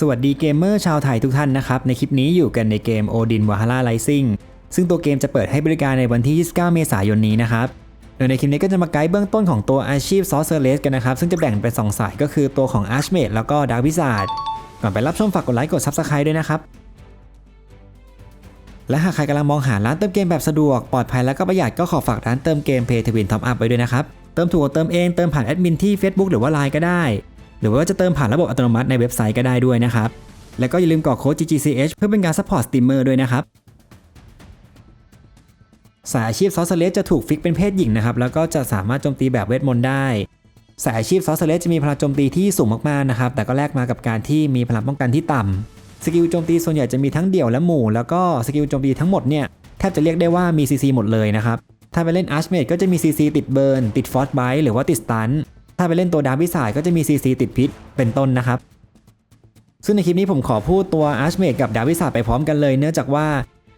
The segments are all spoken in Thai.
สวัสดีเกมเมอร์ชาวไทยทุกท่านนะครับ ในคลิปนี้อยู่กันในเกม Odin Valhalla Rising ซึ่งตัวเกมจะเปิดให้บริการในวันที่ 29 เมษายนนี้นะครับ โดยในคลิปนี้ก็จะมาไกด์เบื้องต้นของตัวอาชีพ Sorceress กันนะครับ ซึ่งจะแบ่งเป็น 2 สายก็คือตัวของ Archmage แล้วก็ Dark Wizard ก่อนไปรับชมฝากกดไลค์กด Subscribe ด้วยนะครับ และหากใครกำลังมองหาร้านเติมเกมแบบสะดวกปลอดภัยและก็ประหยัดก็ขอฝากร้านเติมเกม Pay to Win Top Up ไว้ด้วยนะครับเติมถูกเติมเองเติมผ่านแอดมินที่ Facebook หรือว่า Line ก็ได้ รือว่าจะเติมผ่านระบบอัตโนมัติในเว็บไซต์ก็ได้ด้วยนะครับ แล้วก็อย่าลืมกรอกโค้ด GGCH เพื่อเป็นการซัพพอร์ตสตรีมเมอร์ด้วยนะครับสายอาชีพซอสเลสจะถูกฟิกเป็นเพศหญิงนะครับ แล้วก็จะสามารถโจมตีแบบเวทมนต์ได้ สายอาชีพซอสเลสจะมีพลังโจมตีที่สูงมากๆนะครับ แต่ก็แลกมากับการที่มีพลังป้องกันที่ต่ำสกิลโจมตีส่วนใหญ่จะมีทั้งเดี่ยวและหมู่ แล้วก็สกิลโจมตีทั้งหมดเนี่ยแทบจะเรียกได้ว่ามี CC หมดเลยนะครับ ถ้าไปเล่นอาร์ชเมดก็จะมี CC ติดเบิร์นติดฟอสไบหรือว่าติดสตัน ถ้าไปเล่นตัวดาร์วิสายก็จะมี CC ติดพิษเป็นต้นนะครับ ซึ่งในคลิปนี้ผมขอพูดตัว Archmage กับดาวิสาไปพร้อมกันเลยเนื่องจากว่า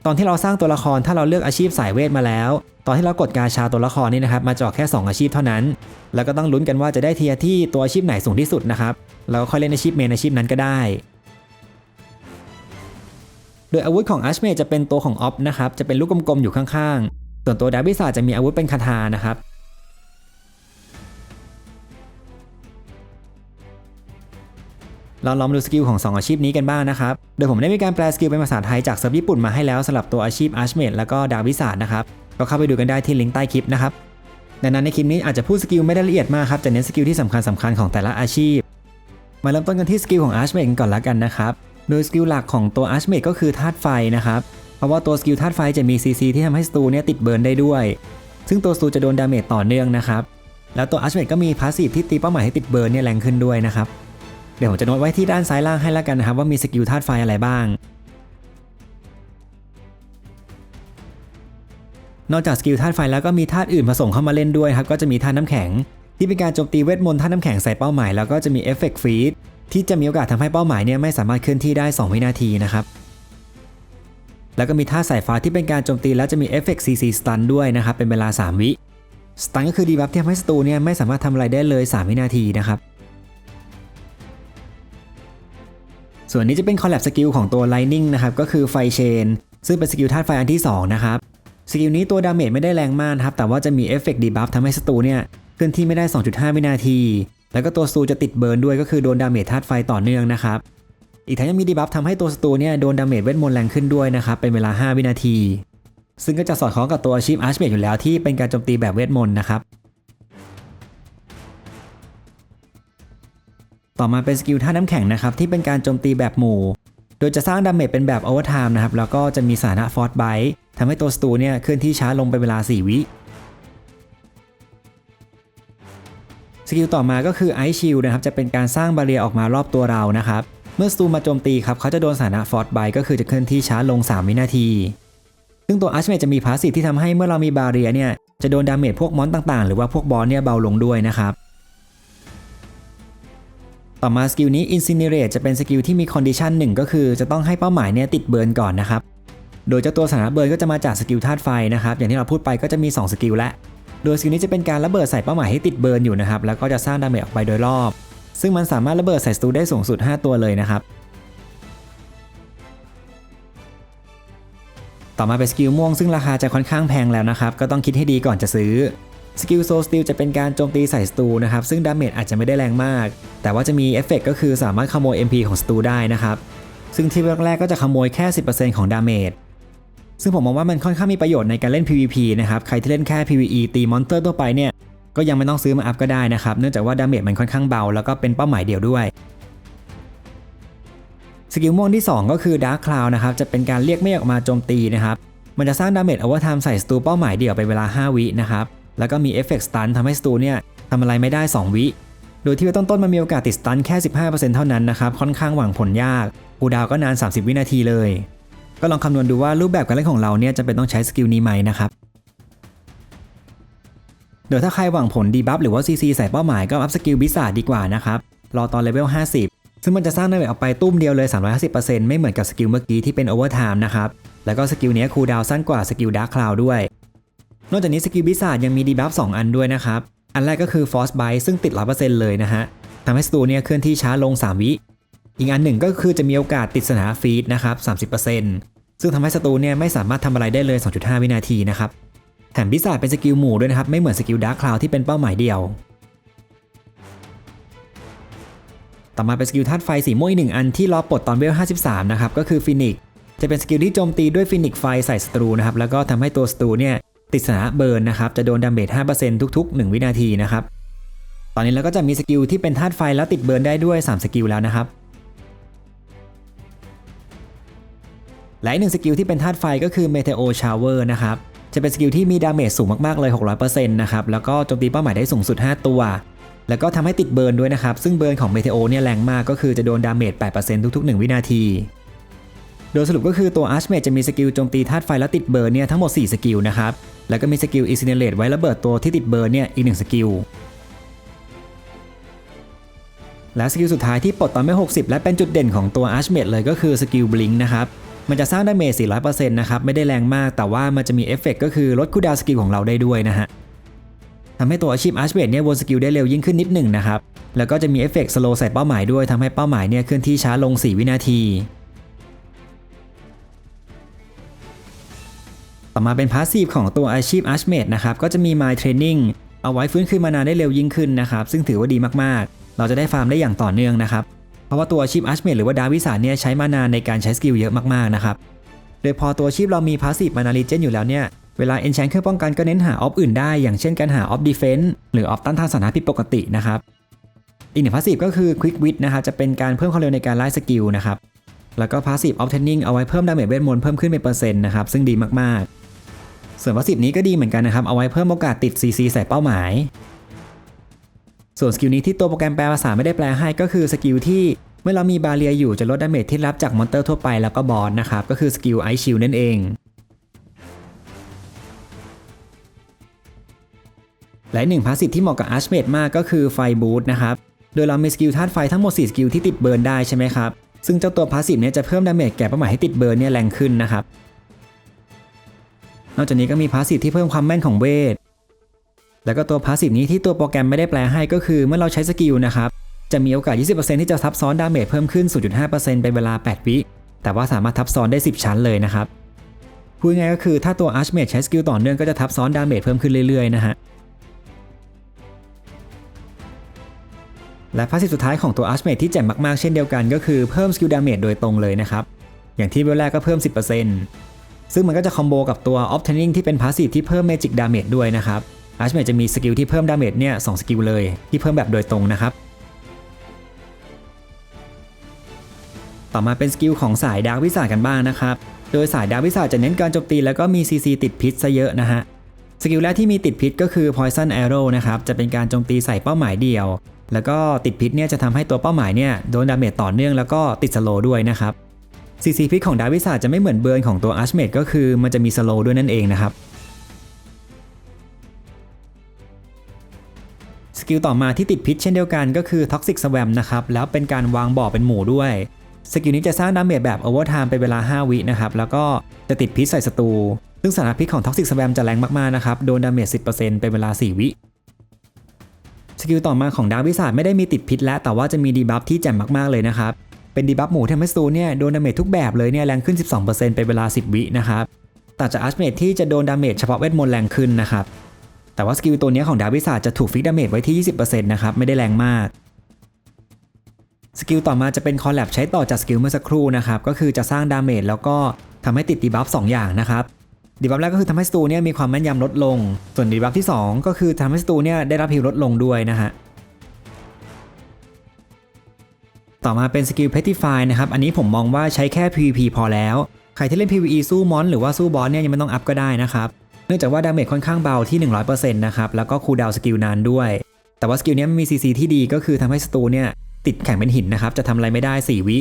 ตอนที่เราสร้างตัวละครถ้าเราเลือกอาชีพสายเวทมาแล้ว ตอนที่เรากดกาชาตัวละครนี่นะครับมาจาะแค่ 2 อาชีพเท่านั้น แล้วก็ต้องลุ้นกันว่าจะได้เทียที่ตัวอาชีพไหนสูงที่สุดนะครับแล้วก็ค่อยเล่นอาชีพเมนอาชีพนั้นก็ได้โดยอาวุธของ Archmage จะเป็นตัวของออฟนะครับ จะเป็นลูกกลมๆอยู่ข้างๆ ส่วนตัวดาวิสาจะมีอาวุธเป็นคาถานะครับ เราลองดูสกิลของ 2 อาชีพนี้กันบ้างนะครับ โดยผมได้มีการแปลสกิลเป็นภาษาไทยจากเซิร์ฟญี่ปุ่นมาให้แล้วสำหรับตัวอาชีพ Archmage แล้วก็ดาวิสานะครับ ก็เข้าไปดูกันได้ที่ลิงก์ใต้คลิปนะครับ ดังนั้นในคลิปนี้อาจจะพูดสกิลไม่ได้ละเอียดมากครับ จะเน้นสกิลที่สำคัญสำคัญของแต่ละอาชีพ มาเริ่มต้นกันที่สกิลของ Archmage กันก่อนละกันนะครับ โดยสกิลหลักของตัว Archmage ก็คือธาตุไฟนะครับ เพราะว่าตัวสกิลธาตุไฟจะมี CC ที่ทำให้สตูเนี่ยติดเบิร์นได้ด้วย ซึ่งตัวสตูจะโดนดาเมจต่อเนื่องนะครับ แล้วตัว Archmage ก็มีพาสซีฟที่ตีเป้าหมายให้ติดเบิร์นเนี่ยแรงขึ้นด้วยนะครับ เดี๋ยวผมจะโน้ตไว้ที่ด้านซ้ายล่างให้แล้วกันนะครับว่ามีสกิลธาตุไฟอะไรบ้าง นอกจากสกิลธาตุไฟแล้วก็มีธาตุอื่นผสมเข้ามาเล่นด้วยครับก็จะมีธาตุน้ำแข็ง ที่เป็นการโจมตีเวทมนต์ธาตุน้ำแข็งใส่เป้าหมายแล้วก็จะมีเอฟเฟกต์ฟรีดที่จะมีโอกาสทำให้เป้าหมายเนี่ยไม่สามารถเคลื่อนที่ได้ 2 วินาทีนะครับแล้วก็มีธาตุสายฟ้าที่เป็นการโจมตีแล้วจะมีเอฟเฟกต์ซีซีสตันด้วยนะครับเป็นเวลา 3 วิสตันก็คือดีบัฟที่ทำให้ศัตรูเนี่ยไม่สามารถทำอะไรได้เลย 3 วินาทีนะครับ ส่วนนี้จะเป็นคอลแลบสกิลของตัว Lightning นะครับก็คือไฟเชนซึ่งเป็นสกิลธาตุไฟอันที่2นะครับสกิลนี้ตัวดาเมจไม่ได้แรงมากครับแต่ว่าจะมีเอฟเฟกต์ดีบัฟทำให้ศัตรูเนี่ยเคลื่อนที่ไม่ได้ 2.5 วินาที แล้วก็ตัวศัตรูจะติดเบิร์นด้วยก็คือโดนดาเมจธาตุไฟต่อเนื่องนะครับอีกทั้งยังมีดีบัฟทำให้ตัวศัตรูเนี่ยโดนดาเมจเวทมนต์แรงขึ้นด้วยนะครับเป็นเวลา 5 วินาที ซึ่งก็จะสอดคล้องกับตัวอาชีพอาร์ชเมจอยู่แล้วที่เป็นการโจมตีแบบเวทมนต์นะครับ ต่อมาเป็นสกิลท่าน้ำแข็งนะครับที่เป็นการโจมตีแบบหมู่ โดยจะสร้างดาเมจเป็นแบบโอเวอร์ไทม์นะครับแล้วก็จะมีสถานะฟอร์ b ไบต์ทำให้ตัวสตูเนี่ยเคลื่อนที่ช้าลงเป็นเวลา 4 วิสกิลต่อมาก็คือไอชิลนะครับจะเป็นการสร้างบาเรียออกมารอบตัวเรานะครับเมื่อสตูมาโจมตีครับเขาจะโดนสถานะฟอร์ b ไบต์ก็คือจะเคลื่อนที่ช้าลง 3 วินาที ซึ่งตัวอาร์ชเมจจะมีพาสซีฟที่ทำให้เมื่อเรามีบาเรียเนี่ยจะโดนดาเมจพวกมอนต่างๆ หรือว่าพวกบอสเนี่ยเบาลงด้วยนะครับ ต่อมาสกิลนี้ Incinerate จะเป็นสกิลที่มีคอนดิชันหนึ่งก็คือจะต้องให้เป้าหมายเนี่ยติดเบิร์นก่อนนะครับ โดยเจ้าตัวสถานะเบิร์นก็จะมาจากสกิลธาตุไฟนะครับ อย่างที่เราพูดไปก็จะมี 2 สกิลและ โดยสกิลนี้จะเป็นการระเบิดใส่เป้าหมายให้ติดเบิร์นอยู่นะครับ แล้วก็จะสร้างดาเมจออกไปโดยรอบ ซึ่งมันสามารถระเบิดใส่สตูได้สูงสุด 5 ตัวเลยนะครับ ต่อมาเป็นสกิลม่วงซึ่งราคาจะค่อนข้างแพงแล้วนะครับ ก็ต้องคิดให้ดีก่อนจะซื้อ สกิลโซสติลจะเป็นการโจมตีใส่สตูนะครับ ซึ่งดาเมจอาจจะไม่ได้แรงมาก แต่ว่าจะมีเอฟเฟกก็คือสามารถขโมย MP ของสตูได้นะครับ ซึ่งที่แรกๆก็จะขโมยแค่ 10%ของดาเมจซึ่งผมมองว่ามันค่อนข้างมีประโยชน์ในการเล่น PVP นะครับ ใครที่เล่นแค่ PVE ตีมอนสเตอร์ทั่วไปเนี่ย ก็ยังไม่ต้องซื้อมาอัพก็ได้นะครับ เนื่องจากว่าดาเมจมันค่อนข้างเบา แล้วก็เป็นเป้าหมายเดียวด้วย สกิลม่วงที่ 2 ก็คือ Dark Cloud นะครับ จะเป็นการเรียกเมฆออกมาโจมตีนะครับ มันจะสร้างดาเมจอเวอร์ไทม์ใส่สตูเป้าหมายเดี่ยวไปเวลา 5 วินะครับ แล้วก็มีเอฟเฟกต์สตันทำให้สตูเนี่ยทำอะไรไม่ได้ 2 วิ โดยที่ว่าต้นๆมันมีโอกาสติดสตันแค่ 15%เท่านั้นนะครับ ค่อนข้างหวังผลยากกูดาวก็นาน 30 วินาทีเลย ก็ลองคำนวณดูว่ารูปแบบการเล่นของเราเนี่ยจะเป็นต้องใช้สกิลนี้ไหมนะครับโดยถ้าใครหวังผลดีบัฟหรือว่า CC ใส่เป้าหมายก็อัพสกิลบิสาดีกว่านะครับรอตอนเลเวล 50 ซึ่งมันจะสร้างดาเมจออกไปตุ้มเดียวเลย 350%ไม่เหมือนกับสกิลเมื่อกี้ที่เป็นโอเวอร์ไทม์นะครับแล้วก็สกิลนี้คูลดาวสั้นกว่าสกิลดาร์คคลาวด้วย นอกจากนี้สกิลบิสายังมีดีบัฟ2อันด้วยนะครับ อันแรกก็คือ Force Bite ซึ่งติด100%เลยนะฮะทำให้สตูเนี่ยเคลื่อนที่ช้าลง 3 วิ อีกอันหนึ่งก็คือจะมีโอกาสติดสถาฟีดนะครับ30%ซึ่งทำให้ศัตรูเนี่ยไม่สามารถทำอะไรได้เลย 2.5 วินาทีนะครับแถมพิศาจเป็นสกิลหมู่ด้วยนะครับไม่เหมือนสกิลดาร์คคลาวที่เป็นเป้าหมายเดียวต่อมาเป็นสกิลธาตุไฟสีม่วงอีกหนึ่งอันที่รอปลดตอนเวล 53 นะครับ ก็คือฟินิกจะเป็นสกิลที่โจมตีด้วยฟินิกไฟใส่ศัตรูนะครับ แล้วก็ทำให้ตัวศัตรูเนี่ย ติดสถานะเบิร์นนะครับจะโดนดาเมจ5%ทุก ๆ 1 วินาทีนะครับตอนนี้เราก็จะมีสกิลที่เป็นธาตุไฟแล้วติดเบิร์นได้ด้วย 3 สกิลแล้วนะครับและอีกหนึ่งสกิลที่เป็นธาตุไฟก็คือ Meteo Shower นะครับจะเป็นสกิลที่มีดาเมจสูงมากๆเลย 600%นะครับแล้วก็โจมตีเป้าหมายได้สูงสุด 5 ตัว แล้วก็ทำให้ติดเบิร์นด้วยนะครับซึ่งเบิร์นของ Meteo เนี่ยแรงมากก็คือจะโดนดาเมจ8%ทุกๆ 1 วินาที โดยสรุปก็คือตัว Archmage จะมีสกิลโจมตีธาตุไฟแล้วติดเบิร์นเนี่ยทั้งหมด 4 สกิลนะครับ แล้วก็มีสกิล Incinerate ไว้ระเบิดตัวที่ติดเบิร์นเนี่ยอีก1สกิลและสกิลสุดท้ายที่ปลดตอนไม่ 60 และเป็นจุดเด่นของตัว Archmage เลยก็คือสกิล Blink นะครับ มันจะสร้างดาเมจ 400%นะครับ ไม่ได้แรงมาก แต่ว่ามันจะมีเอฟเฟกก็คือลดคูดาวสกิลของเราได้ด้วยนะฮะทำให้ตัวอาชีพ Archmage เนี่ยวนสกิลได้เร็วยิ่งขึ้นนิดหนึ่งนะครับ แล้วก็จะมีเอฟเฟกสโลใส่เป้าหมายด้วยทำให้เป้าหมายเนี่ยเคลื่อนที่ช้าลง 4 วินาที ต่อมาเป็นพาสซีฟของตัวอาชีพ Archmage นะครับก็จะมี My Training เอาไว้ฟื้นคืนมานานได้เร็วยิ่งขึ้นนะครับซึ่งถือว่าดีมากๆ เราจะได้ฟาร์มได้อย่างต่อเนื่องนะครับเพราะว่าตัวอาชีพ Archmage หรือว่าดาวิสานเนี่ยใช้มานานในการใช้สกิลเยอะมากๆนะครับโดยพอตัวอาชีพเรามีพาสซีฟมานาลีเจนอยู่แล้วเนี่ยเวลา enchant เครื่องป้องกันก็เน้นหาออฟอื่นได้อย่างเช่นการหาออฟดีเฟน s ์หรือออฟต้านทานสถานะผิดปกตินะครับอีกหนึ่งพาสซีฟก็คือ Quick Wit นะครับจะเป็นการเพิ่มความเร็วในการไล่สกิลนะครับแล้วก็พาสซีฟออฟเทนนิงเอาไว้เพิ่มดาเมจเวทมนต์เพิ่มขึ้นเป็นเปอร์เซ็นต์นะครับซึ่งดีมากๆ ส่วนพาสซีฟนี้ก็ดีเหมือนกันนะครับ เอาไว้เพิ่มโอกาสติด CC ใส่เป้าหมาย ส่วนสกิลนี้ที่ตัวโปรแกรมแปลภาษาไม่ได้แปลให้ก็คือสกิลที่เมื่อเรามีบาเรียอยู่จะลดดาเมจที่รับจากมอนเตอร์ทั่วไปแล้วก็บอสนะครับ ก็คือสกิลไอชิลนั่นเองและหนึ่งพาสซีฟที่เหมาะกับอาร์ชเมดมากก็คือไฟบูทนะครับ โดยเรามีสกิลธาตุไฟทั้งหมด 4 สกิลที่ติดเบิร์นได้ใช่ไหมครับ ซึ่งเจ้าตัวพาสซีฟเนี้ยจะเพิ่มดาเมจแก่เป้าหมายให้ติดเบิร์นเนี่ยแรงขึ้นนะครับ นอกจากนี้ก็มีพาสซีฟที่เพิ่มความแม่นของเวท แล้วก็ตัวพาสซีฟนี้ที่ตัวโปรแกรมไม่ได้แปลให้ก็คือเมื่อเราใช้สกิลนะครับ จะมีโอกาส 20%ที่จะทับซ้อนดาเมจเพิ่มขึ้น 0.5%เป็นเวลา 8 วิ แต่ว่าสามารถทับซ้อนได้ 10 ชั้นเลยนะครับ พูดง่ายก็คือถ้าตัว Archmage ใช้สกิลต่อเนื่องก็จะทับซ้อนดาเมจเพิ่มขึ้นเรื่อยๆนะฮะ และพาสซีฟสุดท้ายของตัว Archmage ที่แจ่มมากๆเช่นเดียวกัน ก็คือเพิ่มสกิลดาเมจโดยตรงเลยนะครับ อย่างที่เวลแรกก็เพิ่ม 10% ซึ่งมันก็จะคอมโบกับตัว Obtaining ที่เป็นพาสซีฟที่เพิ่ม Magic Damage ด้วยนะครับ Archmage จะมีสกิลที่เพิ่มดาเมจเนี่ย2สกิลเลยที่เพิ่มแบบโดยตรงนะครับต่อมาเป็นสกิลของสายดาร์กวิสากันบ้างนะครับ โดยสายดาร์กวิสาจะเน้นการโจมตีแล้วก็มี CC ติดพิษซะเยอะนะฮะ สกิลแรกที่มีติดพิษก็คือ Poison Arrow นะครับ จะเป็นการโจมตีใส่เป้าหมายเดียว แล้วก็ติดพิษเนี่ยจะทำให้ตัวเป้าหมายเนี่ยโดนดาเมจต่อเนื่องแล้วก็ติดสโลด้วยนะครับ CC พิษของดาร์กวิสาจะไม่เหมือนเบิร์นของตัว Archmage ก็คือมันจะมีสโลด้วยนั่นเองนะครับสกิลต่อมาที่ติดพิษเช่นเดียวกันก็คือ Toxic Swarm นะครับแล้วเป็นการวางบ่อเป็นหมู่ด้วยสกิลนี้จะสร้างดาเมจแบบโอเวอร์ไทม์เป็นเวลา 5 วินะครับแล้วก็จะติดพิษใส่ศัตรูซึ่งสารพิษของ Toxic Swarm จะแรงมากๆนะครับโดนดาเมจ 10%เป็นเวลา 4 วิสกิลต่อมาของดาร์กวิสาไม่ได้มีติดพิษแล้วแต่ว่าจะมีดีบัฟที่แจ่มมากๆเลยนะครับ เป็นดีบัฟหมู่ที่ทำให้ศัตรูเนี่ยโดนดาเมจทุกแบบเลยเนี่ยแรงขึ้น 12%เป็นเวลา 10 วินะครับต่างจากอาชเมทที่จะโดนดาเมจเฉพาะเวทมนต์แรงขึ้นนะครับแต่ว่าสกิลตัวนี้ของดาวิสาจะถูกฟิกดาเมจไว้ที่ 20%นะครับไม่ได้แรงมากสกิลต่อมาจะเป็นคอลแลบใช้ต่อจากสกิลเมื่อสักครู่นะครับก็คือจะสร้างดาเมจแล้วก็ทำให้ติดดีบัฟ2อย่างนะครับดีบัฟแรกก็คือทำให้ศัตรูเนี่ยมีความแม่นยำลดลง ส่วนดีบัฟที่ 2 ก็คือทำให้ศัตรูเนี่ยได้รับฮิลลดลงด้วยนะฮะ ต่อมาเป็นสกิล Petrify นะครับ อันนี้ผมมองว่าใช้แค่ PVP พอแล้ว ใครที่เล่น PVE สู้มอน หรือว่าสู้บอสเนี่ยยังไม่ต้องอัพก็ได้นะครับ เนื่องจากว่าดาเมจค่อนข้างเบาที่ 100%นะครับ แล้วก็คูลดาวน์สกิลนานด้วย แต่ว่าสกิลนี้มันมี CC ที่ดีก็คือทำให้ศัตรูเนี่ยติดแข็งเป็นหินนะครับ จะทำอะไรไม่ได้ 4 วิ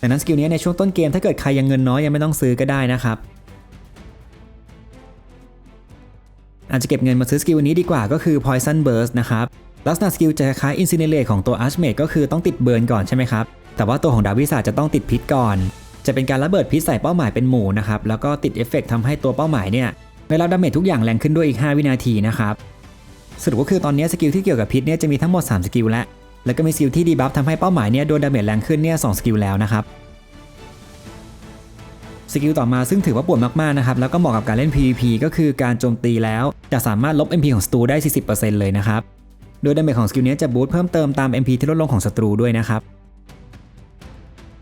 ดังนั้นสกิลนี้ในช่วงต้นเกมถ้าเกิดใครยังเงินน้อยยังไม่ต้องซื้อก็ได้นะครับอาจจะเก็บเงินมาซื้อสกิลนี้ดีกว่าก็คือ Poison Burst นะครับ ลักษณะสกิลจะคล้าย Incinerate ของตัว Archmage ก็คือต้องติดเบิร์นก่อนใช่ไหมครับ แต่ว่าตัวของดาวิสาจะต้องติดพิษก่อน จะเป็นการระเบิดพิษใส่เป้าหมายเป็นหมู่นะครับ แล้วก็ติดเอฟเฟกต์ทำให้ตัวเป้าหมายเนี่ยได้รับดาเมจทุกอย่างแรงขึ้นด้วยอีก 5 วินาทีนะครับสรุปก็คือตอนนี้สกิลที่เกี่ยวกับพิษเนี่ยจะมีทั้งหมด 3 สกิลและแล้วก็มีสกิลที่ดีบัฟทำให้เป้าหมายเนี่ยโดนดาเมจแรงขึ้นเนี่ยสองสกิลแล้วนะครับสกิลต่อมาซึ่งถือว่าปวดมากๆนะครับแล้วก็เหมาะกับการเล่น PVP ก็คือการโจมตีแล้ว จะสามารถลบ MP ของศัตรูได้ 40%เลยนะครับ โดยดาเมจของสกิลนี้จะบูสต์เพิ่มเติมตาม MP ที่ลดลงของศัตรูด้วยนะครับ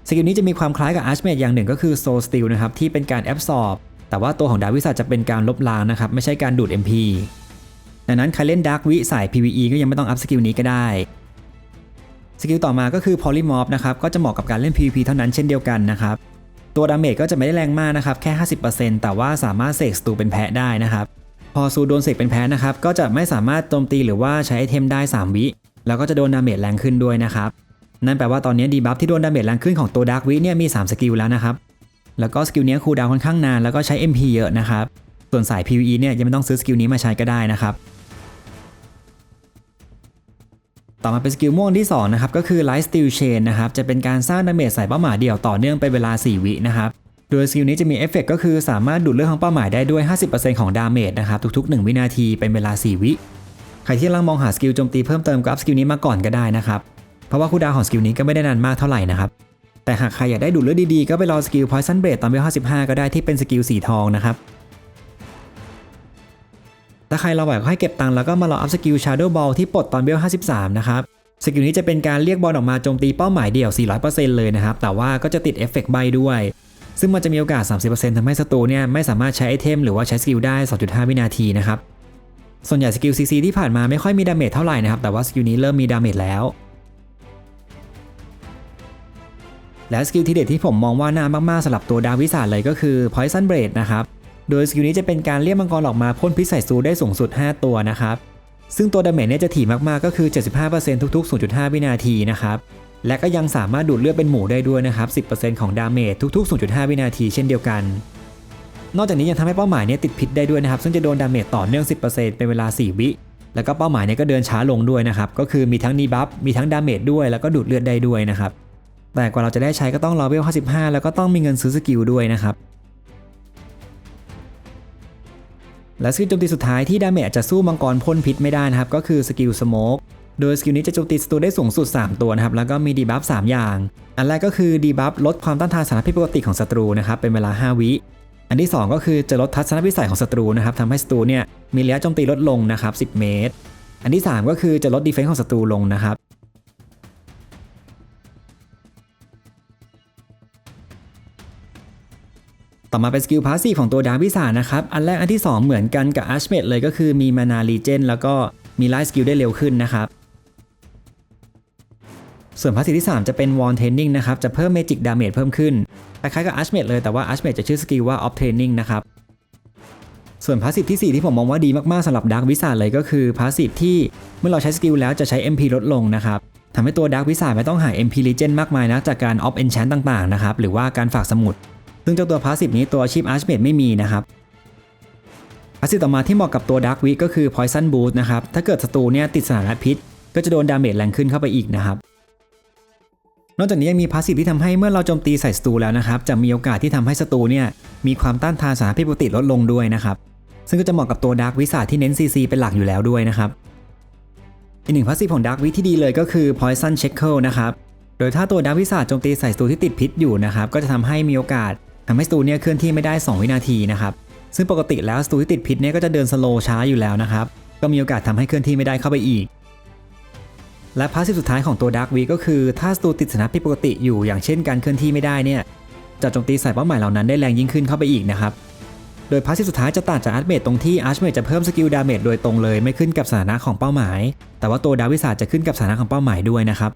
สกิลนี้จะมีความคล้ายกับ Archmage อย่างหนึ่งก็คือ Soul Steel นะครับที่เป็นการ absorb แต่ว่าตัวของดาวิสาจะเป็นการลบล้างนะครับไม่ใช่การดูด MP ดังนั้นใครเล่นดาร์กวิสาย PVE ก็ยังไม่ต้องอัพสกิลนี้ก็ได้สกิลต่อมาก็คือ Polymorph นะครับก็จะเหมาะกับการเล่น PVP เท่านั้นเช่นเดียวกันนะครับตัวดาเมจก็จะไม่ได้แรงมากนะครับแค่ 50%แต่ว่าสามารถเสกสตูเป็นแพะได้นะครับ พอซูโดนเสกเป็นแพะนะครับ ก็จะไม่สามารถโจมตีหรือว่าใช้ไอเทมได้ 3 วิ แล้วก็จะโดนดาเมจแรงขึ้นด้วยนะครับ นั่นแปลว่าตอนนี้ดีบัฟที่โดนดาเมจแรงขึ้นของตัวดาร์กวิเนี่ยมี 3 สกิลแล้วนะครับ แล้วก็สกิลนี้คูลดาวค่อนข้างนานแล้วก็ใช้ MP เยอะนะครับ ส่วนสาย PVE เนี่ยยังไม่ต้องซื้อสกิลนี้มาใช้ก็ได้นะครับต่อมาเป็นสกิลม่วงที่2นะครับก็คือ Light Steel Chain นะครับจะเป็นการสร้างดาเมจใส่เป้าหมายเดี่ยวต่อเนื่องไปเวลา 4 วินะครับ โดยสกิลนี้จะมีเอฟเฟกก็คือสามารถดูดเลือดของเป้าหมายได้ด้วย 50%ของดาเมจนะครับทุก ๆ 1 วินาทีเป็นเวลา 4 วิ ใครที่กำลังมองหาสกิลโจมตีเพิ่มเติมก็อัพสกิลนี้มาก่อนก็ได้นะครับ เพราะว่าคูลดาวของสกิลนี้ก็ไม่ได้นานมากเท่าไหร่นะครับ แต่หากใครอยากได้ดูดเลือดดีๆ ก็ไปรอสกิล Poison Blade ตอนเวล55 ก็ได้ที่เป็นสกิลสีทองนะครับ ถ้าใครรอไหวก็ให้เก็บตังค์แล้วก็มารออัพสกิล Shadow Ball ที่ปลดตอนเวล53 นะครับสกิลนี้จะเป็นการเรียกบอลออกมาโจมตีเป้าหมายเดี่ยว 400%เลยนะครับ แต่ว่าก็จะติดเอฟเฟกต์ใบด้วย ซึ่งมันจะมีโอกาส 30%ทำให้ศัตรูเนี่ยไม่สามารถใช้ไอเทมหรือว่าใช้สกิลได้ 2.5 วินาทีนะครับ ส่วนใหญ่สกิล CC ที่ผ่านมาไม่ค่อยมีดาเมจเท่าไหร่นะครับ แต่ว่าสกิลนี้เริ่มมีดาเมจแล้ว และสกิลที่เด็ดที่ผมมองว่าน่ามากๆสำหรับตัวดาวิสาเลยก็คือ Poison Blade นะครับ โดยสกิลนี้จะเป็นการเรียกมังกรออกมาพ่นพิษใส่ซูได้สูงสุด 5 ตัวนะครับ ซึ่งตัวดาเมจเนี่ยจะถี่มากๆก็คือ 75%ทุกๆ 0.5 วินาทีนะครับ และก็ยังสามารถดูดเลือดเป็นหมูได้ด้วยนะครับ 10%ของดาเมจทุก ๆ 0.5 วินาทีเช่นเดียวกัน นอกจากนี้ยังทำให้เป้าหมายเนี่ยติดพิษได้ด้วยนะครับ ซึ่งจะโดนดาเมจต่อเนื่อง 10%เป็นเวลา 4 วิ แล้วก็เป้าหมายเนี่ยก็เดินช้าลงด้วยนะครับ ก็คือมีทั้งดีบัฟ มีทั้งดาเมจด้วย แล้วก็ดูดเลือดได้ด้วยนะครับ แต่กว่าเราจะได้ใช้ก็ต้องรอเวล 55 แล้วก็ต้องมีเงินซื้อสกิลด้วยนะครับและสกิลโจมตีสุดท้ายที่ดาเมจจจะสู้มังกรพ่นพิษไม่ได้นะครับก็คือสกิลสโมก โดยสกิลนี้จะโจมตีศัตรูได้สูงสุด 3 ตัวนะครับ แล้วก็มีดีบัฟ3อย่าง อันแรกก็คือดีบัฟลดความต้านทานสารพิษปกติของศัตรูนะครับ เป็นเวลา 5 วิ อันที่ 2 ก็คือจะลดทัศนวิสัยของศัตรูนะครับทำให้ศัตรูเนี่ยมีระยะโจมตีลดลงนะครับ 10 เมตร อันที่ 3 ก็คือจะลดดีเฟนส์ของศัตรูลงนะครับต่อมาเป็นสกิลพาสซีของตัวดาวิสานะครับ อันแรกอันที่ 2 เหมือนกันกับอาร์ชเมดเลยก็คือมีมานาลีเจนแล้วก็มีไลท์สกิลได้เร็วขึ้นนะครับ ส่วนพาสซีฟที่ 3 จะเป็นวอลเทนนิงนะครับ จะเพิ่มเมจิกดาเมจเพิ่มขึ้น คล้ายๆกับอาร์ชเมดเลยแต่ว่าอาร์ชเมดจะชื่อสกิลว่าออฟเทนนิงนะครับ ส่วนพาสซีฟที่ 4 ที่ผมมองว่าดีมากๆสำหรับดาร์กวิสาเลยก็คือพาสซีฟที่เมื่อเราใช้สกิลแล้วจะใช้ MP ลดลงนะครับทำให้ตัวดาร์กวิสาไม่ต้องหา MP Legend มากมายนะจากการออฟเอนแชนต่างๆนะครับหรือว่าการฝากสมุด ซึ่งเจ้าตัวพาสซีฟนี้ตัวอาชีพอาร์ชเมดไม่มีนะครับพาสซีฟต่อมาที่เหมาะกับตัวดาร์กวิก็คือ Poison Boost นะครับถ้าเกิดศัตรูเนี่ยติดสถานะพิษ ก็จะโดนดาเมจแรงขึ้นเข้าไปอีกนะครับ นอกจากนี้ยังมีพาสซีฟที่ทำให้เมื่อเราโจมตีใส่ศัตรูแล้วนะครับ จะมีโอกาสที่ทำให้ศัตรูเนี่ยมีความต้านทานสารพิษปกติลดลงด้วยนะครับ ซึ่งก็จะเหมาะกับตัวดาร์กวิสาที่เน้น CC เป็นหลักอยู่แล้วด้วยนะครับ อีกหนึ่งพาสซีฟของดาร์กวิที่ดีเลยก็คือ Poison Shackle นะครับ โดยถ้าตัวดาร์กวิสาโจมตีใส่ศัตรูที่ติดพิษอยู่นะครับ ก็จะทำให้มีโอกาสทำให้สตูเนี่ยเคลื่อนที่ไม่ได้ 2 วินาทีนะครับ ซึ่งปกติแล้วสตูที่ติดพิษเนี่ยก็จะเดินสโลช้าอยู่แล้วนะครับ ก็มีโอกาสทำให้เคลื่อนที่ไม่ได้เข้าไปอีก และพาสซีฟสุดท้ายของตัวดาร์กวีก็คือ ถ้าสตูติดสถานะผิดปกติอยู่อย่างเช่นการเคลื่อนที่ไม่ได้เนี่ยจะโจมตีใส่เป้าหมายเหล่านั้นได้แรงยิ่งขึ้นเข้าไปอีกนะครับ โดยพาสซีฟสุดท้ายจะต่างจากอาร์ชเมดตรงที่อาร์ชเมดจะเพิ่มสกิลดาเมจโดยตรงเลยไม่ขึ้นกับสถานะของเป้าหมาย แต่ว่าตัวดาวิสาจะขึ้นกับสถานะของเป้าหมายด้วยนะครับ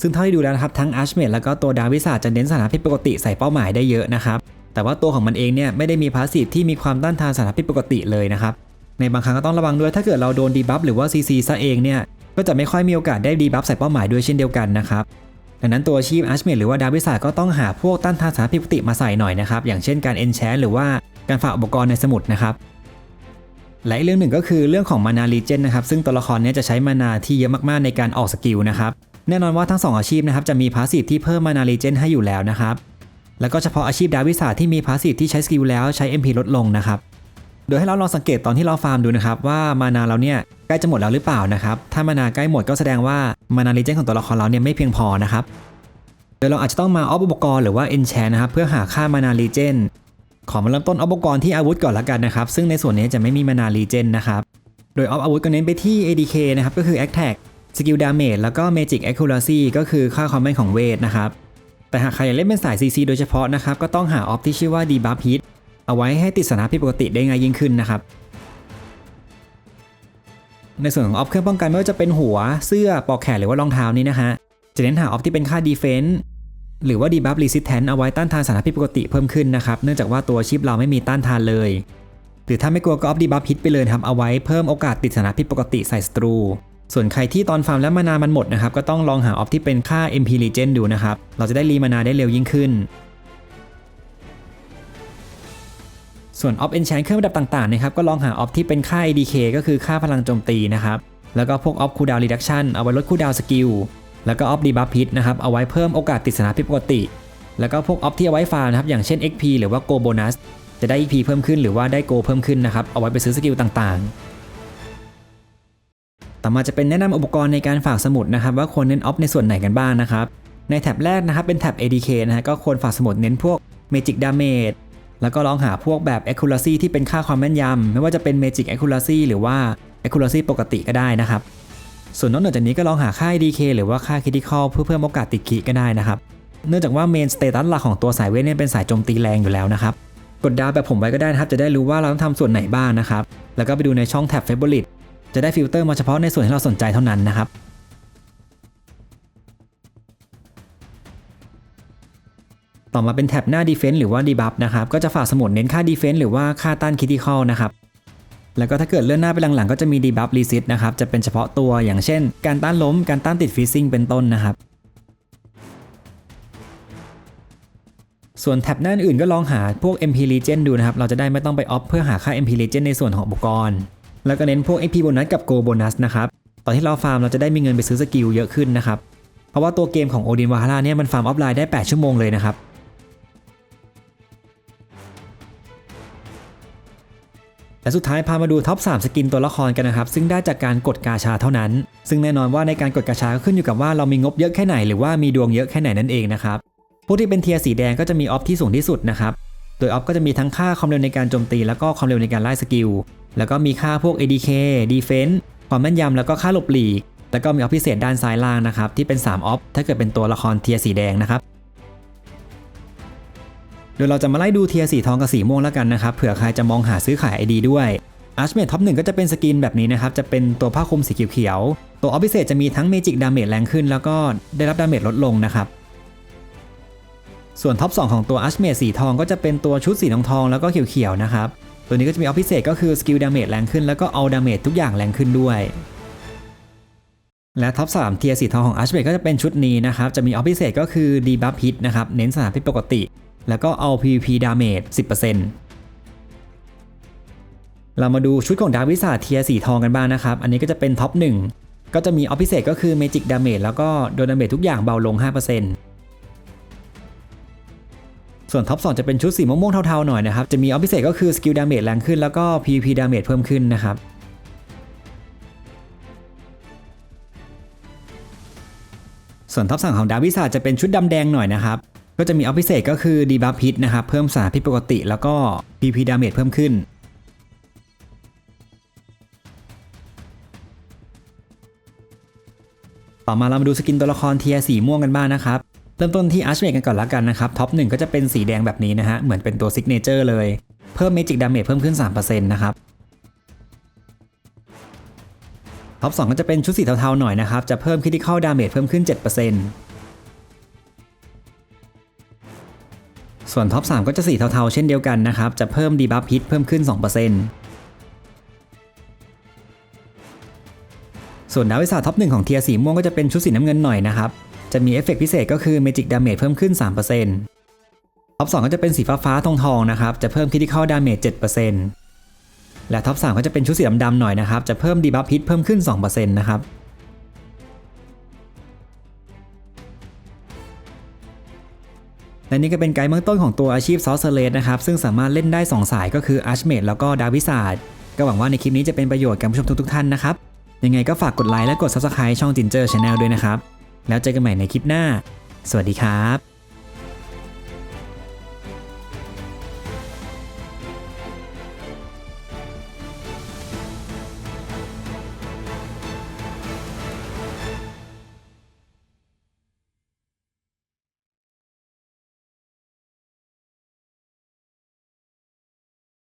ซึ่งเท่าที่ดูแล้วนะครับทั้งอาร์ชเมดแล้วก็ตัวดาวิสาจะเน้นสถานะผิดปกติใส่เป้าหมายได้เยอะนะครับแต่ว่าตัวของมันเองเนี่ยไม่ได้มีพาสซีฟที่มีความต้านทานสถานะผิดปกติเลยนะครับ ในบางครั้งก็ต้องระวังด้วยถ้าเกิดเราโดนดีบัฟหรือว่า CC ซะเองเนี่ยก็จะไม่ค่อยมีโอกาสได้ดีบัฟใส่เป้าหมายด้วยเช่นเดียวกันนะครับดังนั้นตัวอาชีพอาร์ชเมดหรือว่าดาวิสาก็ต้องหาพวกต้านทานสารพิษปกติมาใส่หน่อยนะครับอย่างเช่นการเอนแชนหรือว่าการฝากอุปกรณ์ในสมุดนะครับและอีกเรื่องหนึ่งก็คือเรื่องของมานาลีเจนนะครับซึ่งตัวละครนี้จะใช้มานาที่เยอะมากๆในการออกสกิลนะครับแน่นอนว่าทั้งสองอาชีพนะครับจะมีพาสซีฟที่เพิ่มมานาลีเจนให้อยู่แล้วนะครับแล้วก็เฉพาะอาชีพดาวิสาที่มีพาสซีฟที่ใช้สกิลแล้วใช้ MP ลดลงนะครับ โดยให้เราลองสังเกตตอนที่เราฟาร์มดูนะครับว่ามานาเราเนี่ยใกล้จะหมดแล้วหรือเปล่านะครับถ้ามานาใกล้หมดก็แสดงว่ามานาลีเจนของตัวละครเราเนี่ยไม่เพียงพอนะครับโดยเราอาจจะต้องมาออฟอุปกรณ์หรือว่าเอนแชนนะครับเพื่อหาค่ามานาลีเจนขอมาเริ่มต้นออฟอุปกรณ์ที่อาวุธก่อนละกันนะครับซึ่งในส่วนนี้จะไม่มีมานาลีเจนนะครับโดยออฟอาวุธก็เน้นไปที่ ADK นะครับก็คือ Attack สกิลดาเมจแล้วก็ Magic Accuracy ก็คือค่าความแม่นของเวทนะครับแต่หากใครอยากเล่นเป็นสาย CC โดยเฉพาะนะครับก็ต้องหาออฟที่ชื่อว่า Debuff Hit เอาไว้ให้ติดสถานะผิดปกติได้ง่ายยิ่งขึ้นนะครับ ในส่วนของออฟเครื่องป้องกันไม่ว่าจะเป็นหัวเสื้อปอกแขนหรือว่ารองเท้านี้นะฮะจะเน้นหาออฟที่เป็นค่า Defense หรือว่า Debuff Resistance เอาไว้ต้านทานสถานะผิดปกติเพิ่มขึ้นนะครับเนื่องจากว่าตัวชิปเราไม่มีต้านทานเลย หรือถ้าไม่กลัวก็ออฟ Debuff Hit ไปเลยครับเอาไว้เพิ่มโอกาสติดสถานะผิดปกติใส่ศัตรูส่วนใครที่ตอนฟาร์มแล้วมานามันหมดนะครับ ก็ต้องลองหาออฟที่เป็นค่า MP Regen ดูนะครับ เราจะได้รีมานาได้เร็วยิ่งขึ้น ส่วนออฟเอนชนเครื่องประดับต่างๆนะครับก็ลองหาออฟที่เป็นค่า ADK ก็คือค่าพลังโจมตีนะครับแล้วก็พวกออฟคูดาวรีดักชันเอาไว้ลดคูดาวสกิลแล้วก็ออฟดีบัฟพิทนะครับเอาไว้เพิ่มโอกาสติดสถานะผิดปกติ แล้วก็พวกออฟที่เอาไว้ฟาร์มนะครับอย่างเช่น XP หรือว่า Go Bonus จะได้ EP เพิ่มขึ้นหรือว่าได้ Go เพิ่มขึ้นนะครับเอาไว้ไปซื้อสกิลต่างๆ ต่อมาจะเป็นแนะนำอุปกรณ์ในการฝากสมุดนะครับว่าควรเน้นออฟในส่วนไหนกันบ้างนะครับในแท็บแรกนะครับเป็นแท็บ ADK นะฮะก็ควรฝากสมุดเน้นพวก Magic Damage แล้วก็ลองหาพวกแบบ accuracy ที่เป็นค่าความแม่นยำไม่ว่าจะเป็น magic accuracy หรือว่า accuracy ปกติก็ได้นะครับ ส่วนนอกเหนือจากนี้ก็ลองหาค่า DK หรือว่าค่า critical เพื่อเพิ่มโอกาสติดขีก็ได้นะครับ เนื่องจากว่า main status หลักของตัวสายเวทเนี่ยเป็นสายโจมตีแรงอยู่แล้วนะครับ กดดาวแบบผมไว้ก็ได้นะครับ จะได้รู้ว่าเราต้องทำส่วนไหนบ้างนะครับ แล้วก็ไปดูในช่องแท็บ favorite จะได้ฟิลเตอร์มาเฉพาะในส่วนที่เราสนใจเท่านั้นนะครับ ต่อมาเป็นแท็บหน้า Defense หรือว่า Debuff นะครับก็จะฝากสมุดเน้นค่า Defense หรือว่าค่าต้าน Critical นะครับแล้วก็ถ้าเกิดเลื่อนหน้าไปหลังๆ ก็จะมี Debuff Resist นะครับจะเป็นเฉพาะตัวอย่างเช่น การต้านล้มการต้านติด Freezing เป็นต้นนะครับส่วนแท็บหน้าอื่นก็ลองหาพวก MP Regen ดูนะครับ เราจะได้ไม่ต้องไปออฟเพื่อหาค่า MP Regen ในส่วนของอุปกรณ์ แล้วก็เน้นพวก AP Bonus กับ Go Bonus นะครับ ตอนที่เราฟาร์มเราจะได้มีเงินไปซื้อสกิลเยอะขึ้นนะครับ เพราะว่าตัวเกมของ Odin Valhalla เนี่ยมันฟาร์มออฟไลน์ได้ 8 ชั่วโมงเลยนะครับ และสุดท้ายพามาดูท็อป 3 สกินตัวละครกันนะครับ ซึ่งได้จากการกดกาชาเท่านั้น ซึ่งแน่นอนว่าในการกดกาชาก็ขึ้นอยู่กับว่าเรามีงบเยอะแค่ไหนหรือว่ามีดวงเยอะแค่ไหนนั่นเองนะครับพวกที่เป็นเทียร์สีแดงก็จะมีออฟที่สูงที่สุดนะครับ โดยออฟก็จะมีทั้งค่าความเร็วในการโจมตี แล้วก็ความเร็วในการไล่สกิล แล้วก็มีค่าพวก ADK Defense ความแม่นยำแล้วก็ค่าหลบหลีก แล้วก็มีออฟพิเศษด้านซ้ายล่างนะครับที่เป็น3ออฟถ้าเกิดเป็นตัวละครเทียร์สีแดงนะครับ โดยเราจะมาไล่ดูเทียร์สีทองกับสีม่วงแล้วกันนะครับเผื่อใครจะมองหาซื้อขาย ID ด้วยอาร์ชเมทท็อปหนึ่งก็จะเป็นสกินแบบนี้นะครับ จะเป็นตัวผ้าคลุมสีเขียวๆตัวออฟพิเศษจะมีทั้งเมจิกดาเมจแรงขึ้น แล้วก็ได้รับดาเมจลดลงนะครับส่วนท็อป 2 ของตัวอาร์ชเมทสีทองก็จะเป็นตัวชุดสีทองทองแล้วก็เขียวๆนะครับตัวนี้ก็จะมีออฟพิเศษก็คือสกิลดาเมจแรงขึ้นแล้วก็เอาดาเมจทุกอย่างแรงขึ้นด้วย และท็อป3เทียร์สีทองของอาร์ชเมทก็จะเป็นชุดนี้นะครับจะมีออฟพิเศษก็คือดีบัฟฮิตนะครับเน้นสถานพิษปกติ แล้วก็เอา PVP damage 10%เรามาดูชุดของดาวิสาเทียสีทองกันบ้างนะครับ อันนี้ก็จะเป็นท็อป 1 ก็จะมีออฟพิเศษก็คือ Magic Damage แล้วก็โดนดาเมจทุกอย่างเบาลง 5%ส่วนท็อป2จะเป็นชุดสีม่วงๆเทาๆหน่อยนะครับ จะมีออฟพิเศษก็คือสกิลดาเมจแรงขึ้นแล้วก็ PVP Damage เพิ่มขึ้นนะครับ ส่วนท็อปสั่งของดาวิสาจะเป็นชุดดำแดงหน่อยนะครับ ก็จะมีออฟพิเศษก็คือดีบัฟพิษนะครับ เพิ่มสารพิษปกติ แล้วก็ PP Damage เพิ่มขึ้น ต่อมาเรามาดูสกินตัวละครเทียสีม่วงกันบ้างนะครับ เริ่มต้นที่อาร์ชเมกกันก่อนละกันนะครับ ท็อปหนึ่งก็จะเป็นสีแดงแบบนี้นะฮะ เหมือนเป็นตัวซิกเนเจอร์เลย เพิ่มเมจิกดาเมจเพิ่มขึ้น 3%นะครับท็อป2ก็จะเป็นชุดสีเทาๆหน่อยนะครับ จะเพิ่มคริติคอลดาเมจเพิ่มขึ้น 7% ส่วนท็อป 3 ก็จะสีเทาๆ เช่นเดียวกันนะครับ จะเพิ่มดีบัฟฮิตเพิ่มขึ้น 2%ส่วนดาววิสาท็อปหนึ่งของเทียร์สีม่วงก็จะเป็นชุดสีน้ำเงินหน่อยนะครับ จะมีเอฟเฟกต์พิเศษก็คือ Magic Damage เพิ่มขึ้น 3%ท็อป 2 ก็จะเป็นสีฟ้าๆทองๆนะครับ จะเพิ่ม Critical Damage 7%และท็อป 3 ก็จะเป็นชุดสีดำๆหน่อยนะครับ จะเพิ่ม Debuff Hit เพิ่มขึ้น 2%นะครับ และนี่ก็เป็นไกด์เบื้องต้นของตัวอาชีพซอสเลสนะครับ ซึ่งสามารถเล่นได้ 2 สายก็คืออาร์ชเมดแล้วก็ดาวิสาดก็หวังว่าในคลิปนี้จะเป็นประโยชน์กับผู้ชมทุกๆท่านนะครับ ยังไงก็ฝากกดไลค์และกด Subscribe ช่องจินเจอร์ชาแนลด้วยนะครับ แล้วเจอกันใหม่ในคลิปหน้า สวัสดีครับ